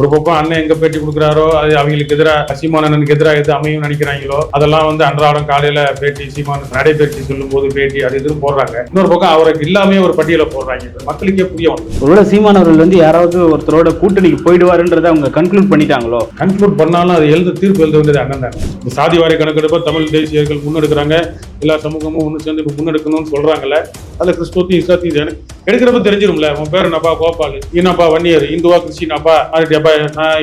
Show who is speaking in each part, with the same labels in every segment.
Speaker 1: ஒரு பக்கம் அண்ணன் எங்க பேட்டி கொடுக்குறாரோ அது அவங்களுக்கு எதிராக சீமானனுக்கு எதிராக எது அமையும் நினைக்கிறாங்களோ அதெல்லாம் வந்து அன்றாடம் காலையில பேட்டி சீமான் நடைபயிற்சி சொல்லும் போது பேட்டி அது இதுன்னு போடுறாங்க. இன்னொரு பக்கம் அவருக்கு இல்லாமே ஒரு பட்டியலை போடுறாங்க. மக்களுக்கே புரிய வந்து
Speaker 2: ஒருவேளை சீமானவர்கள் வந்து யாராவது ஒருத்தரோட கூட்டணிக்கு போயிடுவாருன்றதை அவங்க கன்க்ளூட் பண்ணிட்டாங்களோ?
Speaker 1: கன்க்ளூட் பண்ணாலும் அது எழுத தீர்ப்பு எழுத வேண்டியது அண்ணன் தான். இந்த சாதி வாரி கணக்கெடுப்பை தமிழ் தேசியர்கள் முன்னெடுக்கிறாங்க. எல்லா சமூகமும் ஒன்று சேர்ந்து இப்ப முன்னெடுக்கணும்னு சொல்றாங்கல்ல. அதுல கிறிஸ்துவத்தையும் இஸ்லாத்தையும் எனக்கு எடுக்கிறப்ப தெரிஞ்சிரும்ல. உன் பேர் என்னப்பா? கோபால். என்னப்பா வன்னியர். இந்துவா? கிறிஸ்டினாப்பா? அப்பா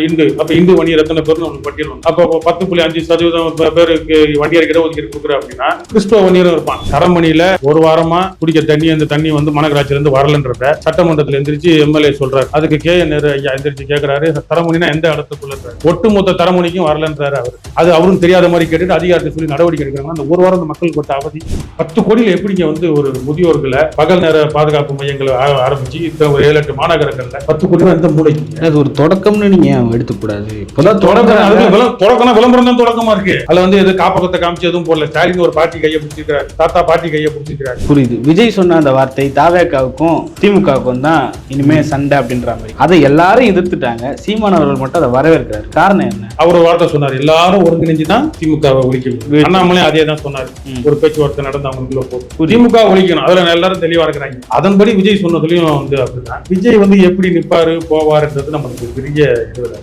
Speaker 1: இந்து. அப்ப இந்து வன்னியர் எத்தனை பேர் உங்களுக்கு பட்டியல் வரும். அப்போ பத்து புள்ளி அஞ்சு சதவீதம் பேருக்கு பேருக்கு வன்னியருக்கு இடஒதுக்கீடு கொடுக்குற அப்படின்னா கிறிஸ்துவ வணிகரும் இருப்பான். தரமணியில ஒரு வாரமா குடிக்க தண்ணி அந்த தண்ணி வந்து மனகராட்சியில இருந்து வரலன்றத. சட்டமன்றத்தில் எந்திரிச்சு எம்எல்ஏ சொல்றாரு. அதுக்கு கே என் நேரு ஐயா எந்திரிச்சு கேட்கிறாரு தரமணினா எந்த இடத்துக்குள்ள ஒட்டுமொத்த தரமணிக்கும் வரலன்றாரு அவர். அது அவரும் தெரியாத மாதிரி கேட்டுட்டு அதிகாரத்தை சொல்லி நடவடிக்கை எடுக்கிறாங்க. அந்த ஒரு வாரம் மக்கள் மக்களுக்கு அவதி. பத்து கோடியில் எப்படிங்க வந்து ஒரு முதியோர்களை பகல் நேர பாதுகாப்பு மையங்களை ஆரம்பிச்சு ஒரு ஏழு எட்டு மாநகரங்கள்ல பத்து கோடி எந்த மூலைக்கு
Speaker 2: அது ஒரு தொடக்கம்னு நீங்க எடுத்துக்கூடாது? இப்போதான்
Speaker 1: தொடக்கம்.
Speaker 2: தொடக்கம்.
Speaker 1: விளம்பரம் தான் தொடக்கமா இருக்கு. அதுல வந்து எது காப்பகத்தை காமிச்சு எதுவும் போடல. ஸ்டாலின் ஒரு பாட்டி கையை பிடிச்சிருக்காரு தாத்தா பாட்டி கையை பிடிச்சிருக்காரு
Speaker 2: புரியுது. விஜய் சொன்ன அந்த வார்த்தை தாவேக்காவுக்கும் திமுகவுக்கும் தான் இனிமே சண்டை அப்படின்ற மாதிரி. அதை எல்லாரும் எதிர்த்துட்டாங்க. சீமான் அவர்கள் மட்டும் அதை வரவேற்கிறார். காரணம் என்ன?
Speaker 1: அவர் வார்த்தை சொன்னார். எல்லாரும் ஒருங்கிணைஞ்சு தான் திமுகவை ஒழிக்க முடியும். அண்ணாமலை அதே தான் சொன்னார். ஒரு பேச்சுவார்த்தை நடந்து அவங்களுக்குள்ள போகும். திமுக ஒழிக்கணும். அதுல எல்லாரும் தெளிவா இருக்கிறாங்க. அதன்படி விஜய் சொன்னதுலயும் வந்து அப்படிதான். விஜய் வந்து எப்படி நிப்பாரு போவாருன்றது நமக்கு பெரிய இது இல்லை.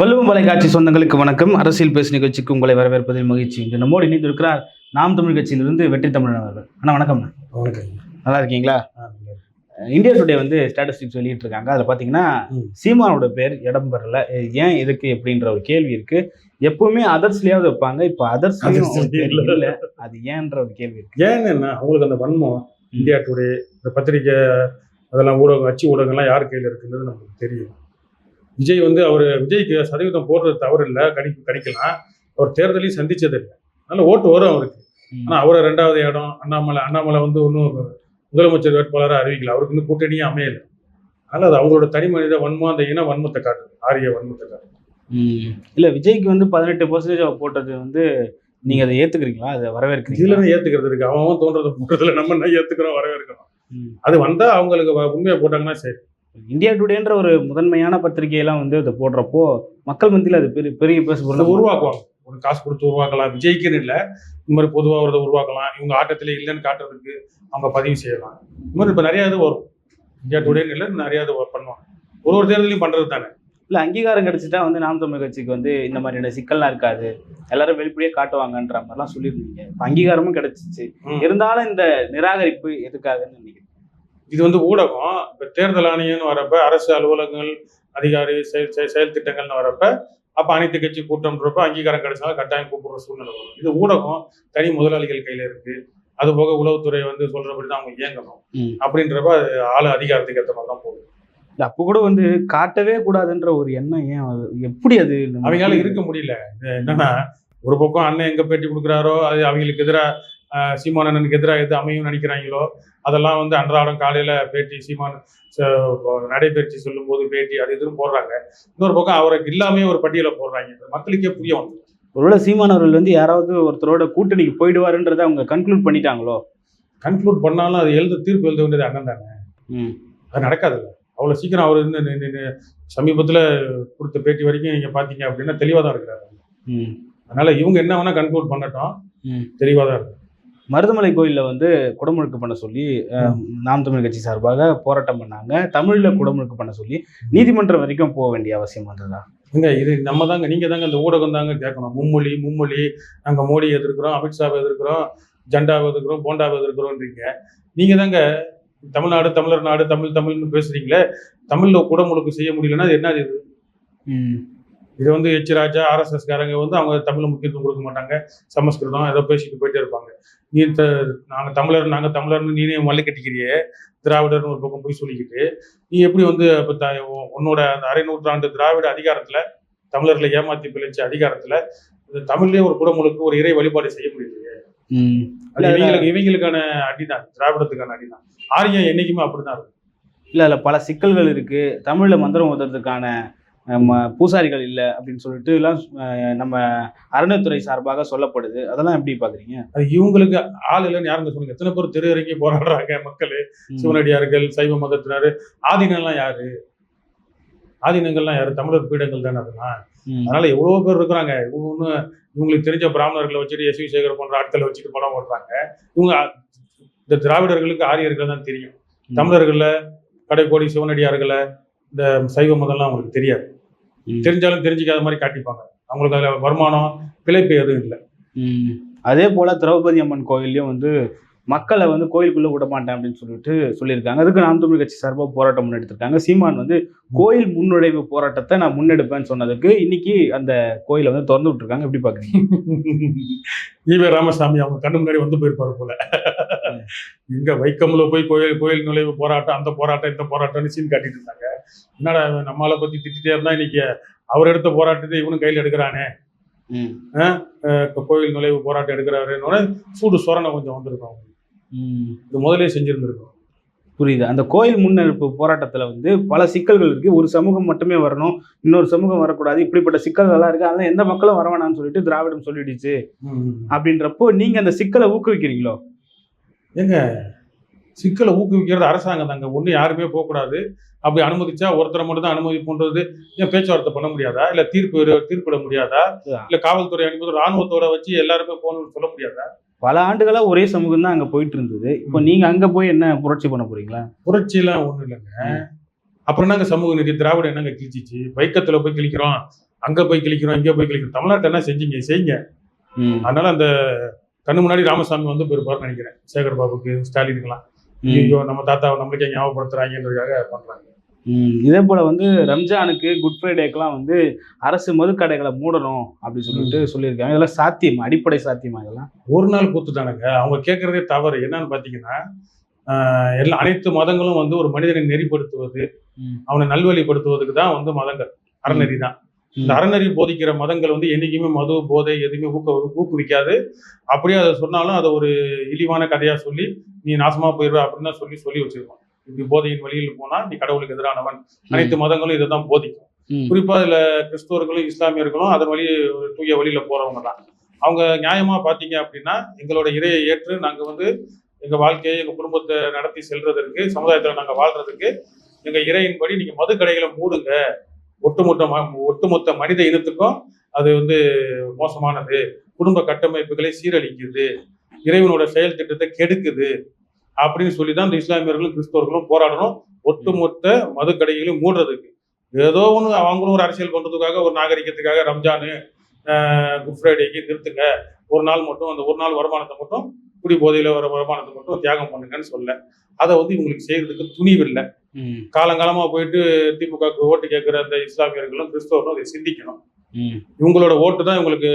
Speaker 2: வல்லுவம் தொலைக்காட்சி சொந்தங்களுக்கு வணக்கம். அரசியல் பேசு நிகழ்ச்சிக்கு உங்களை வரவேற்பதில் மகிழ்ச்சி. இன்று நம்மோடு இணைந்து இருக்கிறார் நாம் தமிழ் கட்சியிலிருந்து வெற்றி தமிழன் அவர்கள். அண்ணா வணக்கம் நல்லா இருக்கீங்களா? இந்தியா டுடே வந்து ஸ்டாட்டிஸ்டிக்ஸ் வெளியிட்டு இருக்காங்க. அதில் பார்த்தீங்கன்னா. சீமானோட பேர் இடம் பெறல. ஏன் எதுக்கு எப்படின்ற ஒரு கேள்வி இருக்கு. எப்பவுமே அதர்ஸ்லயாவது வைப்பாங்க. இப்போ
Speaker 1: Othersலயும் இல்ல.
Speaker 2: அது ஏன்ற ஒரு கேள்வி இருக்கு.
Speaker 1: ஏன்னு என்ன? அவங்களுக்கு அந்த வன்மம். இந்தியா டுடே இந்த பத்திரிக்கை அதெல்லாம் ஊடகம் அச்சு ஊடகம்லாம் யார் கையில் இருக்குன்றது நமக்கு தெரியும். விஜய் வந்து அவர் விஜய்க்கு சதவீதம் போடுறது தவறு இல்லை கணிப்பு கணிக்கலாம். அவர் தேர்தலையும் சந்திச்சது இல்லை அதனால ஓட்டு வரும் அவருக்கு. ஆனால் அவரை ரெண்டாவது இடம் அண்ணாமலை அண்ணாமலை வந்து ஒன்றும் முதலமைச்சர் வேட்பாளராக அறிவிக்கல. அவருக்கு இன்னும் கூட்டணியே அமையல. அதனால அது அவங்களோட தனி மனித வன்மம் அந்த இன வன்மத்தை காட்டுது. ஆரிய வன்மத்தை காட்டுது.
Speaker 2: இல்ல விஜய்க்கு வந்து பதினெட்டு பர்சன்டேஜ் போட்டது வந்து நீங்க அதை ஏத்துக்கிறீங்களா? அதை
Speaker 1: இதுல
Speaker 2: வரவேற்கிறீங்களா?
Speaker 1: இருந்து ஏத்துக்கிறது இருக்கு. அவன் தோன்றதை போடுறதுல நம்ம என்ன ஏத்துக்கிறோம் வரவேற்கிறோம். அது வந்தா அவங்களுக்கு உண்மையை போட்டாங்கன்னா சரி.
Speaker 2: இந்தியா டுடேன்ற ஒரு முதன்மையான பத்திரிகையெல்லாம் வந்து அதை போடுறப்போ மக்கள் மத்தியில் அது பெரிய பெரிய பேசு
Speaker 1: உருவாக்குவாங்க. ஒரு காசு கொடுத்து உருவாக்கலாம். விஜய்க்குன்னு இல்லை. இந்த மாதிரி பொதுவாக ஒரு உருவாக்கலாம். இவங்க ஆட்டத்திலே இல்லைன்னு காட்டுறதுக்கு அவங்க பதிவு செய்யலாம். இந்த மாதிரி இப்போ நிறைய இது வரும். இந்தியா டுடேன்னு இல்லை நிறைய இது பண்ணுவாங்க. ஒரு ஒரு தேர்தலையும் பண்றது தானே
Speaker 2: இல்ல அங்கீகாரம் கிடைச்சிட்டா வந்து நாம் தமிழ் கட்சிக்கு வந்து இந்த மாதிரியான சிக்கல்லாம் இருக்காது. எல்லாரும் வெளிப்படையே காட்டுவாங்கன்ற மாதிரிலாம் சொல்லியிருந்தீங்க. இப்ப அங்கீகாரமும் கிடைச்சிச்சு. இருந்தாலும் இந்த நிராகரிப்பு எதுக்காகன்னு நினைக்கிறேன்
Speaker 1: இது வந்து ஊடகம். இப்போ தேர்தல் ஆணையம்னு வரப்ப அரசு அலுவலகங்கள் அதிகாரி செயல் செயல் திட்டங்கள்னு வரப்ப அப்போ அனைத்து கட்சி கூட்டம்ன்றப்ப அங்கீகாரம் கிடைச்சாலும் கட்டாயம் கூப்பிடுற சூழ்நிலை வரும். இது ஊடகம் தனி முதலாளிகள் கையில இருக்கு. அது போக உளவுத்துறை வந்து சொல்றபடி தான் அவங்க இயங்கணும். அப்படின்றப்ப அது ஆளு அதிகாரத்துக்கு ஏற்ற மாதிரி தான்
Speaker 2: இல்ல, அப்போ கூட வந்து காட்டவே கூடாதுன்ற ஒரு எண்ணம் ஏன்? எப்படி அது
Speaker 1: அவங்களால இருக்க முடியல. இது என்னன்னா ஒரு பக்கம் அண்ணன் எங்க பேட்டி கொடுக்குறாரோ அது அவங்களுக்கு எதிராக சீமானனுக்கு எதிராக எது அமையும் நினைக்கிறாங்களோ அதெல்லாம் வந்து அன்றாடம் காலையில பேட்டி சீமான் நடைபயிற்சி சொல்லும் போது பேட்டி அது இதுன்னு போடுறாங்க. இன்னொரு பக்கம் அவருக்கு இல்லாமே ஒரு பட்டியலை போடுறாங்க. மக்களுக்கே புரிய வந்து
Speaker 2: ஒருவேளை சீமானவர்கள் வந்து யாராவது ஒருத்தரோட கூட்டணிக்கு போயிடுவாருன்றதை அவங்க கன்க்ளூட் பண்ணிட்டாங்களோ?
Speaker 1: கன்க்ளூட் பண்ணாலும் அது எழுத தீர்ப்பு எழுத வேண்டியது அண்ணன் தானே. அது நடக்காதுல்ல. அவ்வளோ சீக்கிரம் அவர் வந்து சமீபத்துல கொடுத்த பேட்டி வரைக்கும் நீங்க பாத்தீங்க அப்படின்னா தெளிவாக தான் இருக்கிறாரு.
Speaker 2: ம்.
Speaker 1: அதனால இவங்க என்ன வேணா கன்க்ளூட் பண்ணட்டும். தெளிவாக தான் இருக்கு.
Speaker 2: மருதமலை கோயில்ல வந்து குடமுழுக்கு பண்ண சொல்லி நாம் தமிழ் கட்சி சார்பாக போராட்டம் பண்ணாங்க. தமிழ்ல குடமுழுக்கு பண்ண சொல்லி நீதிமன்றம் வரைக்கும் போக வேண்டிய அவசியம் வந்ததா?
Speaker 1: ஏங்க இது நம்ம தாங்க நீங்க தாங்க இந்த ஊடகம் தாங்க கேட்கணும். மும்மொழி மும்மொழி நாங்க மோடி எதிர்க்கிறோம் அமித்ஷாவை எதிர்க்கிறோம் ஜெண்டாவை எதிர்க்கிறோம் போண்டாவை எதிர்க்கிறோன்றீங்க. நீங்க தாங்க தமிழ்நாடு தமிழர் நாடு தமிழ் தமிழ்னு பேசுறீங்களே தமிழ்ல குடமுழுக்கு செய்ய முடியலன்னா அது என்ன இது? இது வந்து எச் ராஜா ஆர்எஸ்எஸ் காரங்க வந்து அவங்க தமிழ் முக்கியத்துவம் கொடுக்க மாட்டாங்க. சமஸ்கிருதம் ஏதோ பேசிட்டு போயிட்டே இருப்பாங்க. நீ த- நாங்க தமிழர் நாங்க தமிழர்னு நீனே மல்லு கட்டிக்கிறியே திராவிடர்னு ஒரு பக்கம் போய் சொல்லிக்கிட்டு நீ எப்படி வந்து அப்ப த- உன்- உன்னோட அந்த அரை நூற்றாண்டு திராவிட அதிகாரத்துல தமிழர்களை ஏமாத்தி பிழைச்ச அதிகாரத்துல இந்த தமிழ்லயும் ஒரு குடமுழுக்கு ஒரு இறை வழிபாடு செய்ய முடியலையே? இவங்களுக்கு இவங்களுக்கான அடிதான் திராவிடத்துக்கான அடிதான். ஆரியம் என்னைக்குமே அப்படிதான் இருக்கும்.
Speaker 2: இல்ல அதுல பல சிக்கல்கள் இருக்கு. தமிழ்ல மந்திரம் ஓதுறதுக்கான பூசாரிகள் இல்லை அப்படின்னு சொல்லிட்டு எல்லாம் நம்ம அறநிலைத்துறை சார்பாக சொல்லப்படுது. அதெல்லாம் எப்படி பாக்குறீங்க?
Speaker 1: அது இவங்களுக்கு ஆள் இல்லைன்னு யாருங்க சொல்லுங்க? எத்தனை பேர் தெரு இறங்கி போராடுறாங்க மக்கள். சிவனடியார்கள் சைவ மதத்தினர் ஆதீனம்லாம் யாரு? ஆதீனங்கள்லாம் யாரு தமிழர் பீடங்கள் தானே அதெல்லாம். அதனால எவ்வளவு பேர் இருக்கிறாங்க இவங்க ஒன்றும் இவங்களுக்கு தெரிஞ்ச பிராமணர்களை வச்சுட்டு எஸ் வி சேகர் போன்ற ஆட்களை வச்சுட்டு படம் ஓட்டுறாங்க இவங்க இந்த திராவிடர்களுக்கு ஆரியர்கள் தான் தெரியும்
Speaker 2: ம்.
Speaker 1: தமிழர்கள கடைக்கோடி சிவனடியார்களை இந்த சைவ மதம்லாம் அவங்களுக்கு தெரியாது. தெரிஞ்சாலும் தெரிஞ்சுக்காத மாதிரி காட்டிப்பாங்க அவங்களுக்கு அதில் வருமானம் பிழைப்பு எதுவும் இல்லை.
Speaker 2: அதே போல திரௌபதி அம்மன் கோயில்லையும் வந்து மக்களை வந்து கோயிலுக்குள்ள விட மாட்டேன் அப்படின்னு சொல்லிட்டு சொல்லியிருக்காங்க. அதுக்கு நாம் தமிழ் கட்சி சார்பாக போராட்டம் முன்னெடுத்திருக்காங்க சீமான் வந்து கோயில் முன்னுழைவு போராட்டத்தை நான் முன்னெடுப்பேன்னு சொன்னதுக்கு இன்னைக்கு அந்த கோயிலை வந்து திறந்து விட்டுருக்காங்க. எப்படி பாக்குறீங்க?
Speaker 1: ஈவே ராமசாமி அவங்க கண்ணு முன்னாடி வந்து போயிருப்பாரு போல. இங்க வைக்கம்ல போய் கோயில் கோயில் நுழைவு போராட்டம் அந்த போராட்டம் இந்த போராட்டம்னு சீன் காட்டிட்டு இருந்தாங்க. என்னடா இவன் நம்மால பத்தி திட்டிட்டே இருந்தா இன்னைக்கு அவர் எடுத்த போராட்டத்தை இவனும் கையில் எடுக்கிறானே. கோயில் நுழைவு போராட்டம் எடுக்கிறாருன்னு சூடு சொரணை கொஞ்சம் வந்திருக்கும். இது முதலே செஞ்சிருந்திருக்கும்.
Speaker 2: புரியுது. அந்த கோயில் முன்னெடுப்பு போராட்டத்துல வந்து பல சிக்கல்கள் இருக்கு. ஒரு சமூகம் மட்டுமே வரணும். இன்னொரு சமூகம் வரக்கூடாது. இப்படிப்பட்ட சிக்கல்கள்லாம் இருக்கு. அதனால எந்த மக்களும் வர வேணாம்னு சொல்லிட்டு திராவிடம் சொல்லிடுச்சு. அப்படின்றப்போ நீங்க அந்த சிக்கலை ஊக்குவிக்கிறீங்களோ?
Speaker 1: ஏங்க சிக்கலை ஊக்குவிக்கிறது அரசாங்கம் தாங்க. ஒண்ணு யாருமே போகக்கூடாது. அப்படி அனுமதிச்சா ஒருத்தரை மட்டும் தான் அனுமதி பண்றது. ஏன் பேச்சுவார்த்தை பண்ண முடியாதா? இல்ல தீர்ப்பு தீர்ப்பிட முடியாதா? இல்ல காவல்துறை அனுமதி ராணுவத்தோட வச்சு எல்லாருமே போகணும்னு சொல்ல முடியாதா?
Speaker 2: பல ஆண்டுகளா ஒரே சமூகம் தான் அங்க போயிட்டு இருந்தது. இப்போ நீங்க அங்க போய் என்ன புரட்சி பண்ண போறீங்களா?
Speaker 1: புரட்சியெல்லாம் ஒண்ணும் இல்லைங்க. அப்புறம் என்னங்க சமூக நீதி திராவிடம் என்னங்க கிழிச்சிச்சு. வைக்கத்துல போய் கிழிக்கிறோம் அங்க போய் கிழிக்கிறோம் இங்க போய் கிழிக்கிறோம். தமிழ்நாட்டை என்ன செஞ்சீங்க? செய்யுங்க. அதனால அந்த கண்ணு முன்னாடி ராமசாமி வந்து போயிருப்பாருன்னு நினைக்கிறேன். சேகர் பாபுக்கு ஸ்டாலினுக்கெல்லாம். ஐயோ நம்ம தாத்தா நம்மளுக்கே ஞாபகப்படுத்துறாங்கன்றதுக்காக பண்றாங்க.
Speaker 2: இதே போல வந்து ரம்ஜானுக்கு குட் ஃப்ரைடேக்கெல்லாம் வந்து அரசு மதுக்கடைகளை மூடணும் அப்படின்னு சொல்லிட்டு சொல்லியிருக்காங்க. இதெல்லாம் சாத்தியம்? அடிப்படை சாத்தியமா இதெல்லாம்?
Speaker 1: ஒரு நாள் கூத்து தானங்க அவங்க கேட்கறதே தவறு. என்னன்னு பாத்தீங்கன்னா ஆஹ் எல்லா அனைத்து மதங்களும் வந்து ஒரு மனிதனை நெறிப்படுத்துவது. அவனை நல்வழிப்படுத்துவதுக்கு தான் வந்து மதங்கள். அறநெறி தான் இந்த அறநெறி போதிக்கிற மதங்கள் வந்து என்னைக்குமே மது போதை எதுவுமே ஊக்க ஊக்குவிக்காது. அப்படியே அதை சொன்னாலும் அதை ஒரு இழிவான கதையா சொல்லி நீ நாசமா போயிடுவ அப்படின்னு தான் சொல்லி சொல்லி வச்சிருக்கோம். இப்படி போதையின் வழியில் போனா நீ கடவுளுக்கு எதிரானவன். அனைத்து மதங்களும் இதை தான் போதிக்கும். குறிப்பா இதுல கிறிஸ்தவர்களும் இஸ்லாமியர்களும் அதன் வழி தூய வழியில போறவங்க தான். அவங்க நியாயமா பாத்தீங்க அப்படின்னா எங்களோட இறையை ஏற்று நாங்க வந்து எங்க வாழ்க்கையை எங்க குடும்பத்தை நடத்தி செல்றதற்கு சமுதாயத்துல நாங்க வாழ்றதுக்கு எங்க இறையின்படி நீங்க மது கடைகளை மூடுங்க. ஒட்டுமொத்த ம- ஒட்டுமொத்த மனித இனத்துக்கும் அது வந்து மோசமானது. குடும்ப கட்டமைப்புகளை சீரழிக்குது. இறைவனோட செயல் திட்டத்தை கெடுக்குது அப்படின்னு சொல்லி தான் இந்த இஸ்லாமியர்களும் கிறிஸ்தவர்களும் போராடணும். ஒட்டுமொத்த மது கடைகளையும் மூடுறதுக்கு. ஏதோ ஒன்று அவங்களும் ஒரு அரசியல் பண்ணுறதுக்காக ஒரு நாகரிகத்துக்காக ரம்ஜானு குட் ஃப்ரைடேக்கு நிறுத்துங்க. ஒரு நாள் மட்டும் அந்த ஒரு நாள் வருமானத்தை மட்டும் குடி போதையில் வர வருமானத்தை மட்டும் தியாகம் பண்ணுங்கன்னு சொல்ல. அதை வந்து இவங்களுக்கு செய்யறதுக்கு துணிவில்லை. காலங்காலமா போயிட்டு திமுகவுக்கு ஓட்டு கேட்கிற அந்த இஸ்லாமியர்களும் கிறிஸ்தவர்களும் அதை சிந்திக்கணும். இவங்களோட ஓட்டு தான் இவங்களுக்கு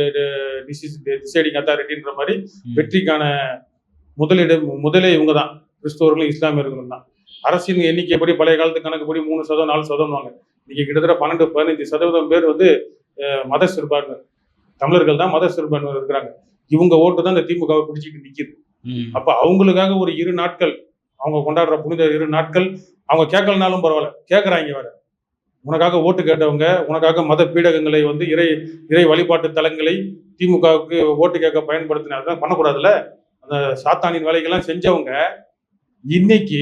Speaker 1: டிசைடிங் அத்தாரிட்டின்ற மாதிரி. வெற்றிக்கான முதலிடம் முதலே இவங்க தான். கிறிஸ்தவர்களும் இஸ்லாமியர்களும் தான். அரசின் எண்ணிக்கைப்படி பழைய காலத்து கணக்குப்படி மூணு சதவீதம் நாலு சதவீதம் வாங்க. இன்னைக்கு கிட்டத்தட்ட பன்னெண்டு பதினஞ்சு சதவீதம் பேர் வந்து மத சிறுபான்மை தமிழர்கள் தான் மத சிறுபான்மை இருக்கிறாங்க. இவங்க ஓட்டு தான் இந்த திமுகவை பிடிச்சிட்டு நிக்குது.
Speaker 2: ம்.
Speaker 1: அப்ப அவங்களுக்காக ஒரு இரு நாட்கள் அவங்க கொண்டாடுற புனித இரு நாட்கள் அவங்க கேட்கலனாலும் பரவாயில்ல. கேட்கறாங்க வேற உனக்காக ஓட்டு கேட்டவங்க உனக்காக மத பீடகங்களை வந்து இறை இறை வழிபாட்டு தலங்களை திமுகவுக்கு ஓட்டு கேட்க பயன்படுத்தின அதெல்லாம் பண்ணக்கூடாதுல்ல? அந்த சாத்தானின் வேலைகள்லாம் செஞ்சவங்க இன்னைக்கு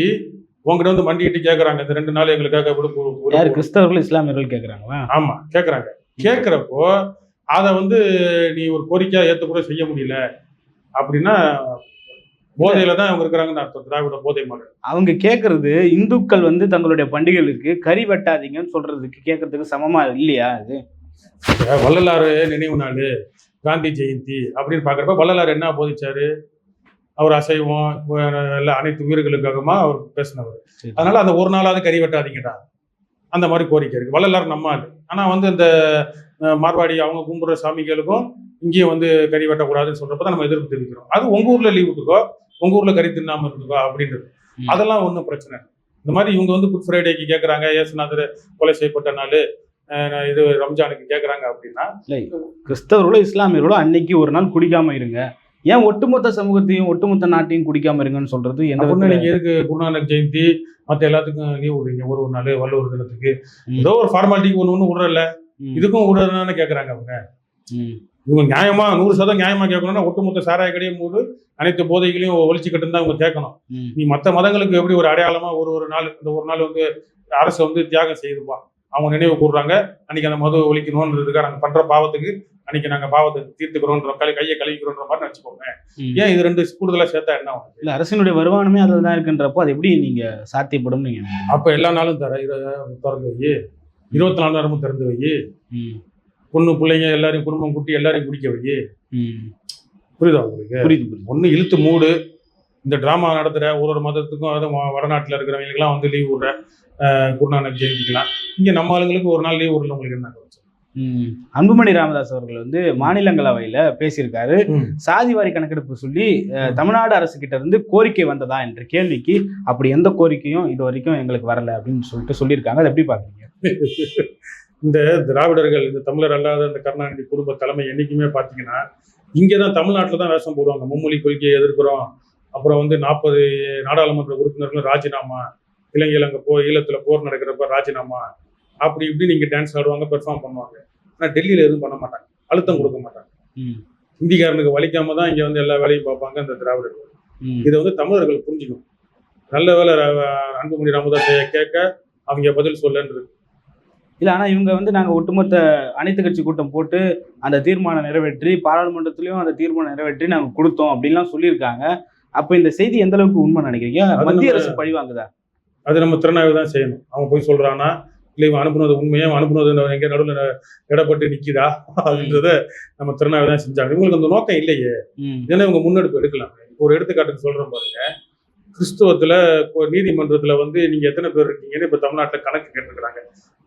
Speaker 1: உங்ககிட்ட வந்து மண்டிட்டு கேட்கறாங்க. இந்த ரெண்டு நாள் எங்களுக்காக விடுப்பு
Speaker 2: கிறிஸ்தவர்கள் இஸ்லாமியர்கள் கேக்குறாங்களா
Speaker 1: ஆமா கேக்குறாங்க கேக்குறப்போ அதை வந்து நீ ஒரு கோரிக்கையா ஏத்து கூட செய்ய முடியல. அப்படின்னா போதையில தான் அவங்க இருக்கிறாங்கன்னு அர்த்தம். திராவிட போதை மகள்
Speaker 2: அவங்க கேக்குறது இந்துக்கள் வந்து தங்களுடைய பண்டிகைகளுக்கு கறி வெட்டாதீங்கன்னு சொல்றதுக்கு கேட்கறதுக்கு சமமா இல்லையா அது
Speaker 1: வள்ளலாறு நினைவு நாள் காந்தி ஜெயந்தி அப்படின்னு பாக்குறப்ப வள்ளலார் என்ன போதிச்சாரு? அவர் அசைவம் எல்லா அனைத்து உயிர்களுக்காகமா அவர் பேசினவர். அதனால அந்த ஒரு நாளாவது கறி வெட்டாதீங்கடா. அந்த மாதிரி கோரிக்கை இருக்கு. வள்ளலார் நம்ம ஆளு. ஆனா வந்து இந்த மார்வாடி அவங்க கும்பிடுற சாமிகளுக்கும் இங்கேயும் வந்து கறி வெட்டக்கூடாதுன்னு சொல்றப்ப தான் நம்ம எதிர்ப்பு தெரிவிக்கிறோம். அது உங்க ஊர்ல லீவ் விட்டுக்கோ. உங்க ஊர்ல கறி தின்னாம இருந்துக்கோ அப்படின்றது. அதெல்லாம் ஒன்றும் பிரச்சனை. இந்த மாதிரி இவங்க வந்து குட் ஃப்ரைடேக்கு கேட்கறாங்க ஏசுநாதர் கொலை செய்யப்பட்ட நாள் இது ரம்ஜானுக்கு கேட்கறாங்க அப்படின்னா
Speaker 2: கிறிஸ்தவர்களோ இஸ்லாமியர்களோ அன்னைக்கு ஒரு நாள் குடிக்காம இருங்க ஏன் ஒட்டுமொத்த சமூகத்தையும் ஒட்டுமொத்த நாட்டையும் குடிக்காம இருங்கன்னு சொல்றது விதத்துல-
Speaker 1: நீங்க எதுக்கு குருநானக் ஜெயந்தி மத்த எல்லாத்துக்கும் லீவ் விடுறீங்க ஒரு ஒரு நாள் வள்ளுவர் தினத்துக்கு. ஏதோ ஒரு ஃபார்மாலிட்டிக்கு ஒண்ணு ஒண்ணு விடுறல. இதுக்கும் விடுறதுன்னு கேக்குறாங்க அவங்க. இவங்க நியாயமா நூறு சதம் நியாயமா கேட்கணும்னா ஒட்டுமொத்த சாராய கடையும் மூடு அனைத்து போதைகளையும் ஒழிச்சுக்கிட்டு தான் இவங்க கேட்கணும். நீ மத்த மதங்களுக்கு எப்படி ஒரு அடையாளமா ஒரு ஒரு நாள் இந்த ஒரு நாள் வந்து அரசு வந்து தியாகம் செய்யுதுப்பா. அவங்க நினைவு கூறுறாங்க அன்னைக்கு அந்த மது ஒழிக்கணுன்றதுக்காக நாங்க பண்ற பாவத்துக்கு அன்னைக்கு நாங்க பாவத்தை தீர்த்துக்கிறோன்ற கை கையை கழுவிக்கிறோன்ற மாதிரி நினைச்சுக்கோங்க. ஏன் இது ரெண்டு கூடுதலா சேர்த்தா என்ன ஆகும்?
Speaker 2: இல்ல அரசினுடைய வருமானமே அதில் தான் இருக்குன்றப்போ அது எப்படி நீங்க சாத்தியப்படும் நீங்க
Speaker 1: அப்ப எல்லா நாளும் தர திறந்து வை இருபத்தி நாலு நேரமும் திறந்து வை பொண்ணு பிள்ளைங்க எல்லாரையும் குடும்பம் குட்டி எல்லாரையும் குடிக்க வை. புரியுதா உங்களுக்கு?
Speaker 2: புரியுது புரியுது.
Speaker 1: ஒண்ணு இழுத்து மூடு. இந்த டிராமா நடத்துற ஒரு ஒரு மதத்துக்கும் அது வடநாட்டுல இருக்கிறவங்களுக்குலாம் வந்து லீவ் விடுற குருநானக் ஜெயந்திக்கலாம் இங்க நம்ம ஆளுங்களுக்கு ஒரு நாள் லீவ் விடல உங்களுக்கு என்ன.
Speaker 2: அன்புமணி ராமதாஸ் அவர்கள் வந்து மாநிலங்களவையில பேசியிருக்காரு. சாதி வாரி கணக்கெடுப்பு சொல்லி தமிழ்நாடு அரசு கிட்ட இருந்து கோரிக்கை வந்ததா என்ற கேள்விக்கு அப்படி எந்த கோரிக்கையும் இது வரைக்கும் எங்களுக்கு வரல அப்படின்னு சொல்லிட்டு சொல்லியிருக்காங்க. அதை எப்படி பாக்குறீங்க
Speaker 1: இந்த திராவிடர்கள் இந்த தமிழர் அல்லாத இந்த கருணாநிதி குடும்ப தலைமை என்னைக்குமே பார்த்தீங்கன்னா இங்கே தான் தமிழ்நாட்டில் தான் வேஷம் போடுவாங்க. மும்மொழி கொள்கையை எதிர்க்கிறோம். அப்புறம் வந்து நாற்பது நாடாளுமன்ற உறுப்பினர்களும் ராஜினாமா இலங்கையில் அங்கே போ ஈழத்தில் போர் நடக்கிறப்ப ராஜினாமா அப்படி இப்படி நீங்கள் டான்ஸ் ஆடுவாங்க பெர்ஃபார்ம் பண்ணுவாங்க. ஆனால் டெல்லியில் எதுவும் பண்ண மாட்டாங்க. அழுத்தம் கொடுக்க மாட்டாங்க.
Speaker 2: ம்,
Speaker 1: இந்திக்காரனுக்கு வலிக்காம தான் இங்கே வந்து எல்லா வேலையும் பார்ப்பாங்க இந்த திராவிடர்கள். இதை வந்து தமிழர்கள் புரிஞ்சுக்கணும். நல்ல வேலை அன்புமணி ராமதாஸை கேட்க அவங்க பதில் சொல்லன்றது.
Speaker 2: இல்ல ஆனா இவங்க வந்து நாங்க ஒட்டுமொத்த அனைத்து கட்சி கூட்டம் போட்டு அந்த தீர்மானம் நிறைவேற்றி பாராளுமன்றத்திலயும் அந்த தீர்மானம் நிறைவேற்றி நாங்க கொடுத்தோம் அப்படின்லாம் சொல்லியிருக்காங்க. அப்ப இந்த செய்தி எந்த அளவுக்கு உண்மை நினைக்கிறீங்க? மத்திய அரசு பழி வாங்குதா?
Speaker 1: அது நம்ம திறனாய்வு தான் செய்யணும். அவன் போய் சொல்றானா இல்லை இவன் அனுப்புனது உண்மையா? அனுப்புனது எங்க நடுவில் இடப்பட்டு நிக்குதா? அப்படின்றத நம்ம திறனாய்வு தான் செஞ்சாங்க. இவங்களுக்கு அந்த நோக்கம் இல்லையே.
Speaker 2: ம்,
Speaker 1: ஏன்னா இவங்க முன்னெடுப்பு எடுக்கலாம். இப்போ ஒரு எடுத்துக்காட்டுக்கு சொல்றேன் பாருங்க. கிறிஸ்துவத்துல இப்போ நீதிமன்றத்துல வந்து நீங்க எத்தனை பேர் இருக்கீங்கன்னு இப்ப தமிழ்நாட்டுல கணக்கு கேட்டிருக்கிறாங்க.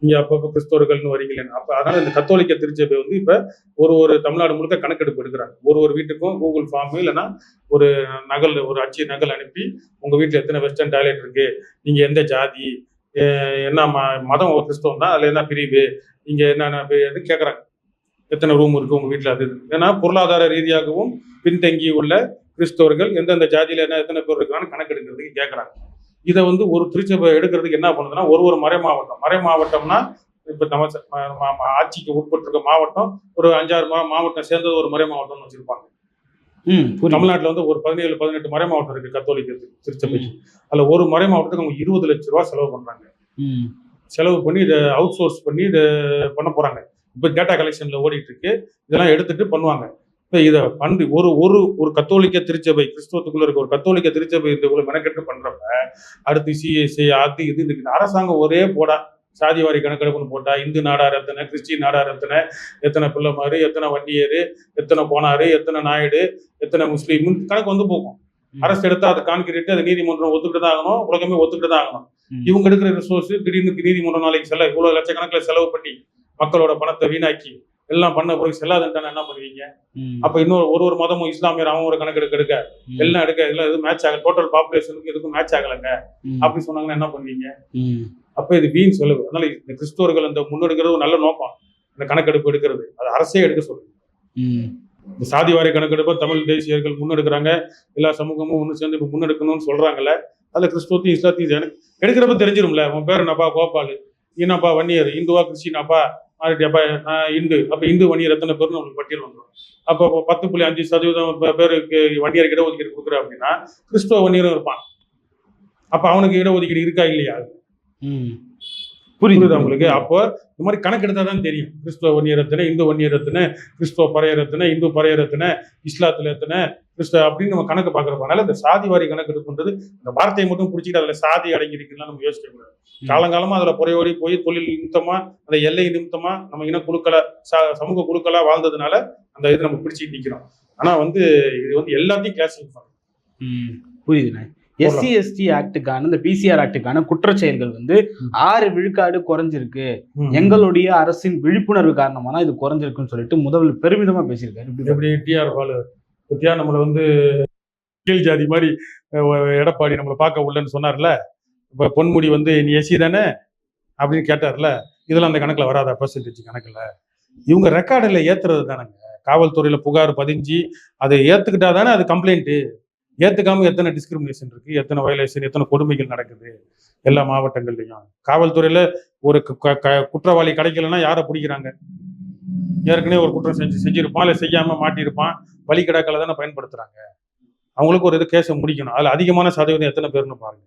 Speaker 1: நீங்க அப்போ கிறிஸ்தவர்கள்னு வரீங்களே அப்ப அதனால இந்த கத்தோலிக்க திருச்சபை வந்து இப்ப ஒரு ஒரு தமிழ்நாடு முழுக்க கணக்கெடுப்பு எடுக்கிறாங்க. ஒரு ஒரு வீட்டுக்கும் கூகுள் ஃபார்ம் இல்லைன்னா ஒரு நகல் ஒரு அச்சு நகல் அனுப்பி உங்க வீட்டுல எத்தனை வெஸ்டர்ன் டாய்லெட் இருக்கு நீங்க எந்த ஜாதி என்ன ம- மதம் ஒரு கிறிஸ்தவம் தான் அதுல என்ன பிரிவு நீங்க என்னென்ன கேட்குறாங்க எத்தனை ரூம் இருக்கு உங்க வீட்டுல அது ஏன்னா பொருளாதார ரீதியாகவும் பின்தங்கி உள்ள கிறிஸ்தவர்கள் எந்தெந்த ஜாதியில என்ன எத்தனை பேர் இருக்கிறான்னு கணக்கெடுக்கிறதுக்கு கேட்குறாங்க இதை வந்து ஒரு திருச்சபை எடுக்கிறதுக்கு என்ன பண்ணுதுன்னா ஒரு ஒரு மறை மாவட்டம். மறை மாவட்டம்னா இப்போ நம்ம ஆட்சிக்கு உட்பட்டிருக்க மாவட்டம் ஒரு அஞ்சாறு மாவட்டம் சேர்ந்தது ஒரு மறை மாவட்டம்னு வச்சிருப்பாங்க. தமிழ்நாட்டில் வந்து ஒரு பதினேழு பதினெட்டு மறை மாவட்டம் இருக்கு கத்தோலிக்க தி- திருச்சபைக்கு அதில் ஒரு மறை மாவட்டத்துக்கு அவங்க இருபது லட்ச ரூபா செலவு பண்றாங்க.
Speaker 2: ம்,
Speaker 1: செலவு பண்ணி இதை அவுட் சோர்ஸ் பண்ணி இதை பண்ண போறாங்க. இப்போ டேட்டா கலெக்ஷன்ல ஓடிட்டு இருக்கு. இதெல்லாம் எடுத்துட்டு பண்ணுவாங்க. இதை பண்ணி ஒரு ஒரு ஒரு கத்தோலிக்க திருச்சபை கிறிஸ்துவத்துக்குள்ள இருக்க ஒரு கத்தோலிக்க திருச்சபை இதுக்குள்ள மெனக்கெட்டு பண்றப்ப அடுத்து சிஎஸ்ஐ அது இது இந்த அரசாங்கம் ஒரே போடா. சாதிவாரி கணக்கெடுப்புன்னு போட்டா இந்து நாடார் எத்தனை கிறிஸ்டின் நாடார் எத்தனை எத்தனை பிள்ளைமாரு எத்தனை வண்டியரு எத்தனை போனாரு எத்தனை நாயுடு எத்தனை முஸ்லீம் கணக்கு வந்து போகும். அரசு எடுத்தா அதை கான்கிரீட் அது நீதிமன்றம் ஒத்துக்கிட்டு தான் ஆகணும் உலகமே ஒத்துக்கிட்டு தான் ஆகணும். இவங்க எடுக்கிற ரிசோர்ஸ் திடீர்னு நீதிமன்றம் நாளைக்கு செலவு இவ்வளவு லட்சக்கணக்கில் செலவு பண்ணி மக்களோட பணத்தை வீணாக்கி எல்லாம் பண்ண பிறகு செல்லாதுன்ட்டான என்ன பண்ணுவீங்க? அப்ப இன்னொரு ஒரு ஒரு மதமும் இஸ்லாமியர் அவன் ஒரு கணக்கு எடுக்க எடுக்க எல்லாம் எடுக்க எல்லாம் எதுவும் மேட்ச் ஆகல. டோட்டல் பாப்புலேஷனுக்கு எதுக்கும் மேட்ச் ஆகலைங்க. அப்படி சொன்னாங்கன்னா என்ன பண்ணுவீங்க? அப்ப இது வீண் செலவு. அதனால இந்த கிறிஸ்தவர்கள் இந்த முன்னெடுக்கிறது ஒரு நல்ல நோக்கம். இந்த கணக்கெடுப்பு எடுக்கிறது. அது அரசே எடுக்க சொல்லுது.
Speaker 2: ம்,
Speaker 1: இந்த சாதி வாரி கணக்கெடுப்பை தமிழ் தேசியர்கள் முன்னெடுக்கிறாங்க. எல்லா சமூகமும் ஒன்று சேர்ந்து இப்போ முன்னெடுக்கணும்னு சொல்றாங்கல்ல. அதுல கிறிஸ்துவத்தையும் இஸ்லாத்தையும் எனக்கு எடுக்கிறப்ப தெரிஞ்சிரும்ல. உன் பேர் என்னப்பா? கோபால். என்னப்பா? வன்னியர். இந்துவா? கிறிஸ்டினாப்பா? நான் இந்து. அப்ப இந்து வன்னியர் எத்தனை பேர்னு உங்களுக்கு பட்டியல் வந்துடும். அப்போ அப்போ பத்து புள்ளி அஞ்சு சதவீதம் பேருக்கு வன்னியருக்கு இடஒதுக்கீடு கொடுக்குற அப்படின்னா கிறிஸ்துவ வன்னியரும் இருப்பான். அப்ப அவனுக்கு இடஒதுக்கீடு இருக்கா இல்லையா?
Speaker 2: புரியுதா
Speaker 1: உங்களுக்கு? அப்போ இந்த மாதிரி கணக்கெடுத்தா தான் தெரியும். கிறிஸ்துவ எத்தனை இந்து எத்தனை கிறிஸ்துவ பறையர் எத்தனை இந்து பறையர் எத்தனை இஸ்லாத்துல எத்தனை கிறிஸ்துவ அப்படின்னு நம்ம கணக்கு பார்க்கறப்ப அதனால இந்த சாதி வாரி கணக்கெடுப்புன்றது இந்த வார்த்தையை மட்டும் பிடிச்சிட்டு அதுல சாதி அடங்கி இருக்குன்னு நம்ம யோசிக்க கூடாது.
Speaker 2: ம்.
Speaker 1: காலங்காலமா அதுல புறையோடி போய் தொழில் நிமித்தமா அந்த எல்லை நிமித்தமா நம்ம இன குழுக்களா ச- சமூக குழுக்களா வாழ்ந்ததுனால அந்த இது நம்ம பிடிச்சிட்டு நிக்கிறோம். ஆனா வந்து இது வந்து எல்லாத்தையும் கிளாசிஃபை பண்ணணும்
Speaker 2: ம், புரியுதுண்ணே எஸ்சி எஸ்டி ஆக்டுக்கான இந்த பிசிஆர் ஆக்டுக்கான குற்றச்செயல்கள் வந்து. ஆறு விழுக்காடு குறைஞ்சிருக்கு. எங்களுடைய அரசின் விழிப்புணர்வு காரணமா தான் இது குறைஞ்சிருக்குன்னு சொல்லிட்டு முதல்வர் பெருமிதமா பேசியிருக்காரு. இப்படி
Speaker 1: எப்படி டிஆர் பாலு? பத்தியா நம்மளை வந்து கீழ் ஜாதி மாதிரி எடப்பாடி நம்மளை பார்க்க உள்ளன்னு சொன்னார்ல? இப்போ பொன்முடி வந்து நீ எஸ்சி தானே? அப்படின்னு கேட்டார்ல? இதெல்லாம் அந்த கணக்கில் வராதா? பர்சன்டேஜ் கணக்கில். இவங்க ரெக்கார்டில் ஏத்துறது தானேங்க. காவல்துறையில புகார் பதிஞ்சு அதை ஏத்துக்கிட்டா தானே அது கம்ப்ளைண்ட்டு ஏற்றுக்காம எத்தனை டிஸ்கிரிமினேஷன் இருக்கு எத்தனை வயலேஷன் எத்தனை கொடுமைகள் நடக்குது? எல்லா மாவட்டங்கள்லையும். காவல்துறையில ஒரு க- க- குற்றவாளி கிடைக்கலன்னா யாரை பிடிக்கிறாங்க? ஏற்கனவே ஒரு குற்றம் செஞ்சு செஞ்சிருப்பான் இல்லை செய்யாம மாட்டியிருப்பான் வழிகடாக்களை தானே பயன்படுத்துறாங்க. அவங்களுக்கு ஒரு இது கேஸை முடிக்கணும். அதில் அதிகமான சதவீதம் எத்தனை பேர்னு பாருங்க.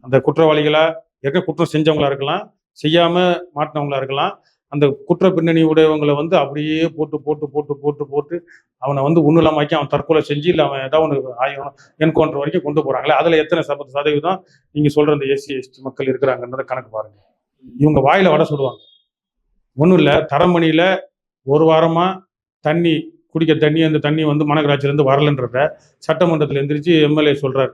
Speaker 1: அந்த குற்றவாளிகளாக ஏற்கனவே குற்றம் செஞ்சவங்களா இருக்கலாம் செய்யாம மாட்டினவங்களா இருக்கலாம் அந்த குற்ற பின்னணி உடையவங்களை வந்து அப்படியே போட்டு போட்டு போட்டு போட்டு போட்டு அவனை வந்து ஒன்றும் அவன் தற்கொலை செஞ்சு இல்லை அவன் ஏதாவது ஒன்று ஆயிரம் என்கவுண்டர் வரைக்கும் கொண்டு போகிறாங்களே அதில் எத்தனை சப சதவீதம் நீங்கள் சொல்கிற அந்த ஏசி எஸ்டி மக்கள் இருக்கிறாங்கன்றத கணக்கு பாருங்கள் இவங்க வாயில் வட சொல்லுவாங்க ஒன்றும் இல்லை தரமணியில் ஒரு வாரமாக தண்ணி குடிக்க தண்ணி அந்த தண்ணி வந்து மாநகராட்சியிலேருந்து வரலன்றத சட்டமன்றத்தில் எந்திரிச்சு எம்எல்ஏ சொல்கிறார்